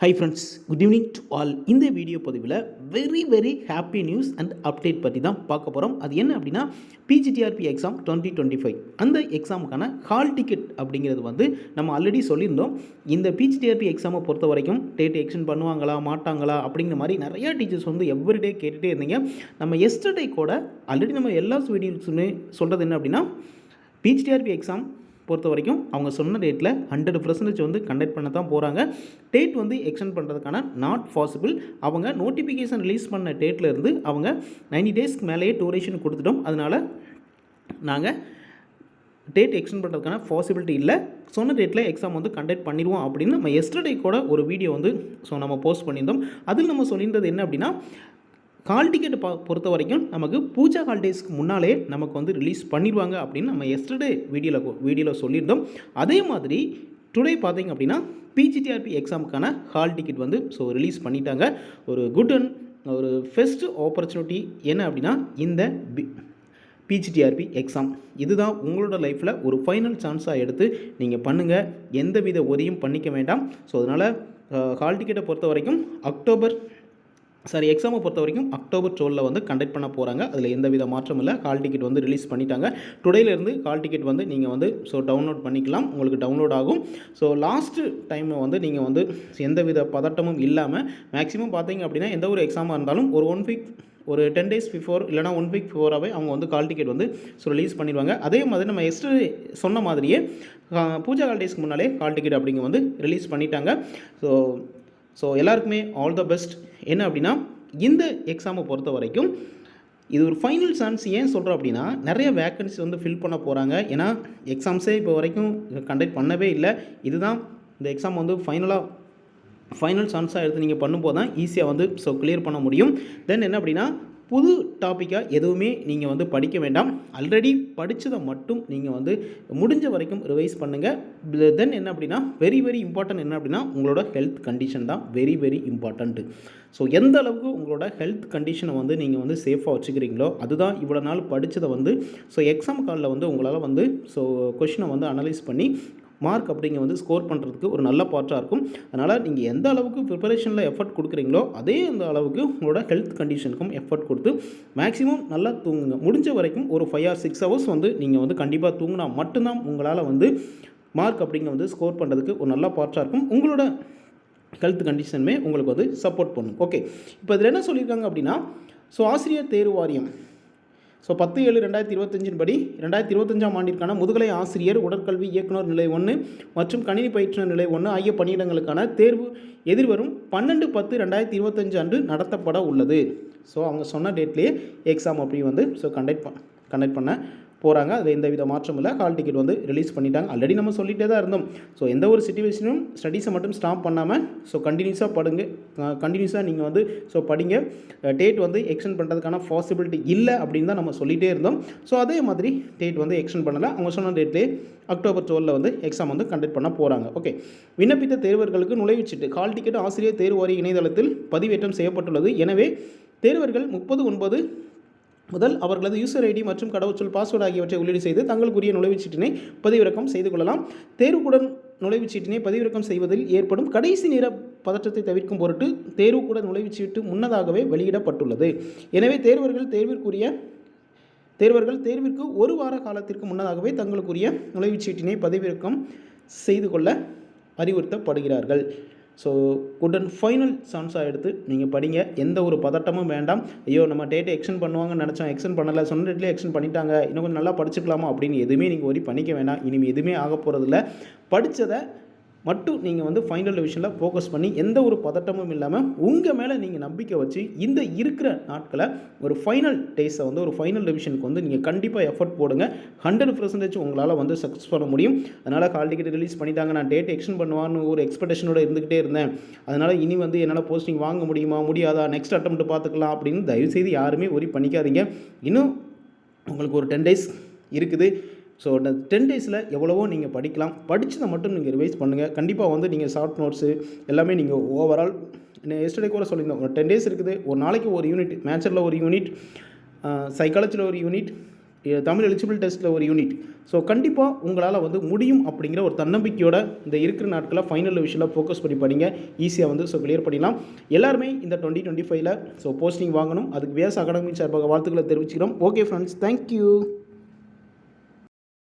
Hi friends good evening to all இந்த video பதிவில் very very happy news and update பற்றி தான் பார்க்க போகிறோம் அது என்ன அப்படின்னா PGTRB exam twenty twenty five அந்த எக்ஸாமுக்கான ஹால் டிக்கெட் அப்படிங்கிறது வந்து நம்ம ஆல்ரெடி சொல்லியிருந்தோம். இந்த பிஜிடிஆர்பி எக்ஸாமை பொறுத்த வரைக்கும் டேட் எக்ஸ்டென்ட் பண்ணுவாங்களா மாட்டாங்களா அப்படிங்கிற மாதிரி நிறையா டீச்சர்ஸ் வந்து எவ்ரிடே கேட்டுகிட்டே இருந்தீங்க. நம்ம எஸ்டர்டே கூட ஆல்ரெடி நம்ம எல்லா வீடியோஸுமே சொல்கிறது என்ன அப்படின்னா பிஜிடிஆர்பி எக்ஸாம் பொறுத்த வரைக்கும் அவங்க சொன்ன டேட்டில் ஹண்ட்ரட் பர்சன்டேஜ் வந்து கண்டக்ட் பண்ண தான் போகிறாங்க டேட் வந்து எக்ஸ்டெண்ட் பண்ணுறதுக்கான நாட் பாசிபிள் அவங்க நோட்டிஃபிகேஷன் ரிலீஸ் பண்ண டேட்டில் இருந்து அவங்க நைன்டி டேஸ்க்கு மேலேயே டூரேஷன் கொடுத்துட்டோம். அதனால் நாங்கள் டேட் எக்ஸ்டெண்ட் பண்ணுறதுக்கான பாசிபிலிட்டி இல்லை. சொன்ன டேட்டில் எக்ஸாம் வந்து கண்டக்ட் பண்ணிடுவோம் அப்படின்னு நம்ம எஸ்டர்டே கூட ஒரு வீடியோ வந்து ஸோ நம்ம போஸ்ட் பண்ணியிருந்தோம். அதில் நம்ம சொல்லியிருந்தது என்ன அப்படின்னா கால் டிக்கெட் பா பொறுத்த வரைக்கும் நமக்கு பூஜா ஹாலிடேஸ்க்கு முன்னாலே நமக்கு வந்து ரிலீஸ் பண்ணிடுவாங்க அப்படின்னு நம்ம எஸ்டர்டே வீடியோவில் வீடியோவில் சொல்லியிருந்தோம். அதே மாதிரி டுடே பார்த்தீங்க அப்படின்னா பிஜிடிஆர்பி எக்ஸாமுக்கான ஹால் டிக்கெட் வந்து ஸோ ரிலீஸ் பண்ணிட்டாங்க. ஒரு குட் அண்ட் ஒரு ஃபெஸ்ட் ஆப்பர்ச்சுனிட்டி என்ன அப்படின்னா இந்த பி பிஜிடிஆர்பி எக்ஸாம் இதுதான் உங்களோட லைஃப்பில் ஒரு ஃபைனல் சான்ஸாக எடுத்து நீங்கள் பண்ணுங்கள் எந்த வித உதவியும் பண்ணிக்க வேண்டாம். ஸோ அதனால் ஹால் டிக்கெட்டை பொறுத்த வரைக்கும் அக்டோபர் சரி எக்ஸாமை பொறுத்த வரைக்கும் அக்டோபர் டுவெலில் வந்து கண்டக்ட் பண்ண போகிறாங்க அதில் எந்த வித மாற்றமும் இல்லை. கால் டிக்கெட் வந்து ரிலீஸ் பண்ணிட்டாங்க. டுடேலேருந்து கால் டிக்கெட் வந்து நீங்கள் வந்து ஸோ டவுன்லோட் பண்ணிக்கலாம். உங்களுக்கு டவுன்லோட் ஆகும். ஸோ லாஸ்ட்டு டைமில் வந்து நீங்கள் வந்து எந்த வித பதட்டமும் இல்லாமல் மேக்ஸிமம் பார்த்தீங்க அப்படின்னா எந்த ஒரு எக்ஸாமாக இருந்தாலும் ஒரு ஒன் வீக் ஒரு டென் டேஸ் பிஃபோர் இல்லைனா ஒன் வீக் பிஃபோராகவே அவங்க வந்து கால் டிக்கெட் வந்து ஸோ ரிலீஸ் பண்ணிடுவாங்க. அதே மாதிரி நம்ம எஸ்ட் சொன்ன மாதிரியே பூஜா ஹாலிடேஸ்க்கு முன்னாலே கால் டிக்கெட் அப்படிங்க வந்து ரிலீஸ் பண்ணிட்டாங்க. ஸோ ஸோ எல்லாருக்குமே ஆல் த பெஸ்ட் என்ன அப்படின்னா இந்த எக்ஸாமை பொறுத்த வரைக்கும் இது ஒரு ஃபைனல் சான்ஸ் ஏன் சொல்கிறோம் அப்படின்னா நிறைய வேக்கன்சி வந்து ஃபில் பண்ண போகிறாங்க ஏன்னா எக்ஸாம்ஸே இப்போ வரைக்கும் கண்டக்ட் பண்ணவே இல்லை. இதுதான் இந்த எக்ஸாம் வந்து ஃபைனலாக ஃபைனல் சான்ஸாக எடுத்து நீங்கள் பண்ணும்போது தான் ஈஸியாக வந்து ஸோ கிளியர் பண்ண முடியும். தென் என்ன அப்படின்னா புது டாப்பிக்காக எதுவுமே நீங்கள் வந்து படிக்க வேண்டாம். ஆல்ரெடி படித்ததை மட்டும் நீங்கள் வந்து முடிஞ்ச வரைக்கும் ரிவைஸ் பண்ணுங்கள் தென் என்ன அப்படின்னா வெரி வெரி இம்பார்ட்டன்ட் என்ன அப்படின்னா உங்களோட ஹெல்த் கண்டிஷன் தான் வெரி வெரி இம்பார்ட்டண்ட்டு ஸோ எந்த அளவுக்கு உங்களோட ஹெல்த் கண்டிஷனை வந்து நீங்கள் வந்து சேஃபாக வச்சுக்கிறீங்களோ அதுதான் இவ்வளோ நாள் படித்ததை வந்து ஸோ எக்ஸாம் காலில் வந்து உங்களால் வந்து ஸோ கொஷினை வந்து அனலைஸ் பண்ணி மார்க் அப்படிங்க வந்து ஸ்கோர் பண்ணுறதுக்கு ஒரு நல்ல பார்ட்டாக இருக்கும். அதனால் நீங்கள் எந்த அளவுக்கு ப்ரிப்பரேஷனில் எஃபர்ட் கொடுக்குறீங்களோ அதே அந்த அளவுக்கு உங்களோட ஹெல்த் கண்டிஷனுக்கும் எஃபர்ட் கொடுத்து மேக்ஸிமம் நல்லா தூங்குங்க. முடிஞ்ச வரைக்கும் ஒரு ஃபைவ் ஆர் சிக்ஸ் ஹவர்ஸ் வந்து நீங்கள் வந்து கண்டிப்பாக தூங்கினா மட்டும்தான் உங்களால் வந்து மார்க் அப்படிங்க வந்து ஸ்கோர் பண்ணுறதுக்கு ஒரு நல்ல பார்ட்டாக இருக்கும். உங்களோட ஹெல்த் கண்டிஷனுமே உங்களுக்கு வந்து சப்போர்ட் பண்ணும். ஓகே இப்போ இதில் என்ன சொல்லியிருக்காங்க அப்படின்னா ஸோ ஆசிரியர் தேர்வு வாரியம் ஸோ பத்து ஏழு ரெண்டாயிரத்தி இருபத்தஞ்சின் படி ரெண்டாயிரத்தி இருபத்தஞ்சாம் ஆண்டிற்கான முதுகலை ஆசிரியர் உடற்கல்வி இயக்குனர் நிலை ஒன்று மற்றும் கணினி பயிற்றுனர் நிலை ஒன்று ஆகிய பணியிடங்களுக்கான தேர்வு எதிர்வரும் பன்னெண்டு பத்து ரெண்டாயிரத்தி இருபத்தஞ்சு அன்று நடத்தப்பட உள்ளது. ஸோ அவங்க சொன்ன டேட்லேயே எக்ஸாம் அப்படி வந்து ஸோ கண்டக்ட் பண் கண்டக்ட் பண்ண போகிறாங்க அதில் எந்த வித மாற்றமும் இல்லை. ஹால் டிக்கெட் வந்து ரிலீஸ் பண்ணிட்டாங்க. ஆல்ரெடி நம்ம சொல்லிகிட்டே தான் இருந்தோம். ஸோ எந்த ஒரு சுச்சுவேஷனும் ஸ்டடீஸை மட்டும் ஸ்டாப் பண்ணாமல் ஸோ கண்டினியூஸாக படுங்க. கண்டினியூஸாக நீங்கள் வந்து ஸோ படிங்க. டேட் வந்து எக்ஸ்டெண்ட் பண்ணுறதுக்கான பாசிபிலிட்டி இல்லை அப்படின்னு தான் நம்ம சொல்லிகிட்டே இருந்தோம். ஸோ அதே மாதிரி டேட் வந்து எக்ஸ்டெண்ட் பண்ணலை. அவங்க சொன்ன டேட்லேயே அக்டோபர் டுவெலில் வந்து எக்ஸாம் வந்து கண்டக்ட் பண்ண போகிறாங்க ஓகே விண்ணப்பித்த தேர்வர்களுக்கு நுழைவுச்சீட்டு கால் டிக்கெட் ஆசிரியர் தேர்வு வாரிய இணையதளத்தில் பதிவேற்றம் செய்யப்பட்டுள்ளது. எனவே தேர்வர்கள் முப்பது ஒன்பது முதல் அவர்களது யூசர் ஐடி மற்றும் கடவுச்சொல் பாஸ்வேர்டு ஆகியவற்றை உள்ளீடு செய்து தங்களுக்குரிய நுழைவுச்சீட்டினை பதிவிறக்கம் செய்து கொள்ளலாம். தேர்வுக்குடன் நுழைவுச்சீட்டினை பதிவிறக்கம் செய்வதில் ஏற்படும் கடைசி நேர பதற்றத்தை தவிர்க்கும் பொருட்டு தேர்வுக்கூட நுழைவுச்சீட்டு முன்னதாகவே வெளியிடப்பட்டுள்ளது. எனவே தேர்வர்கள் தேர்விற்குரிய தேர்வர்கள் தேர்விற்கு ஒரு வார காலத்திற்கு முன்னதாகவே தங்களுக்குரிய நுழைவுச்சீட்டினை பதிவிறக்கம் செய்து கொள்ள அறிவுறுத்தப்படுகிறார்கள். ஸோ குட் அண்ட் ஃபைனல் சான்ஸாக எடுத்து நீங்கள் படிங்க. எந்த ஒரு பதட்டமும் வேண்டாம். ஐயோ நம்ம டேட்டை எக்ஸ்டெண்ட் பண்ணுவாங்கன்னு நினச்சோம். எக்ஸ்டெண்ட் பண்ணலை. சொன்ன டேட்லேயே எக்ஸ்டெண்ட் பண்ணிட்டாங்க. இன்னும் கொஞ்சம் நல்லா படிச்சுக்கலாமா அப்படின்னு எதுவுமே நீங்கள் ஒரி பண்ணிக்க வேண்டாம் இனிமேல் எதுவுமே ஆக போகிறதில்ல படித்ததை மட்டும் நீங்கள் வந்து ஃபைனல் டிவிஷனில் ஃபோக்கஸ் பண்ணி எந்த ஒரு பதட்டமும் இல்லாமல் உங்கள் மேலே நீங்கள் நம்பிக்கை வச்சு இந்த இருக்கிற நாட்களை ஒரு ஃபைனல் டேஸை வந்து ஒரு ஃபைனல் டிவிஷனுக்கு வந்து நீங்கள் கண்டிப்பாக எஃபர்ட் போடுங்க. ஹண்ட்ரட் பர்சன்டேஜ் உங்களால் வந்து சக்ஸஸ் பண்ண முடியும். அதனால் கால் டிக்கெட் ரிலீஸ் பண்ணிட்டாங்க. நான் டேட் எக்ஸ்டெண்ட் பண்ணுவான்னு ஒரு எக்ஸ்பெக்டேஷனோட இருந்துகிட்டே இருந்தேன். அதனால் இனி வந்து என்னால் போஸ்டிங் வாங்க முடியுமா முடியாதா? நெக்ஸ்ட் அட்டம் பார்த்துக்கலாம் அப்படின்னு தயவுசெய்து யாருமே ஒரி பண்ணிக்காதீங்க. இன்னும் உங்களுக்கு ஒரு டென் டேஸ் இருக்குது. ஸோ இந்த டென் டேஸில் எவ்வளவோ நீங்கள் படிக்கலாம். படித்ததை மட்டும் நீங்கள் ரிவைஸ் பண்ணுங்கள் கண்டிப்பாக வந்து நீங்கள் ஷார்ட் நோட்ஸு எல்லாமே நீங்கள் ஓவரால் எஸ்டர்டே கூட சொல்லியிருந்தோம். ஒரு டென் டேஸ் இருக்குது. ஒரு நாளைக்கு ஒரு யூனிட் மேட்சரில் ஒரு யூனிட் சைக்காலஜியில் ஒரு யூனிட் தமிழ் எலிஜிபிள் டெஸ்ட்டில் ஒரு யூனிட் ஸோ கண்டிப்பாக உங்களால் வந்து முடியும் அப்படிங்கிற ஒரு தன்னம்பிக்கையோட இந்த இருக்கிற நாட்களில் ஃபைனல் விஷயத்தில் ஃபோக்கஸ் பண்ணி படிங்க. ஈஸியாக வந்து ஸோ கிளியர் பண்ணிடலாம். எல்லாருமே இந்த டுவெண்ட்டி டுவெண்ட்டி ஃபைவ்ல ஸோ போஸ்டிங் வாங்கணும். அதுக்கு வியாஸ் அகாடமி சார்பாக வாழ்த்துக்களை தெரிவிச்சுக்கிறோம். Okay friends thank you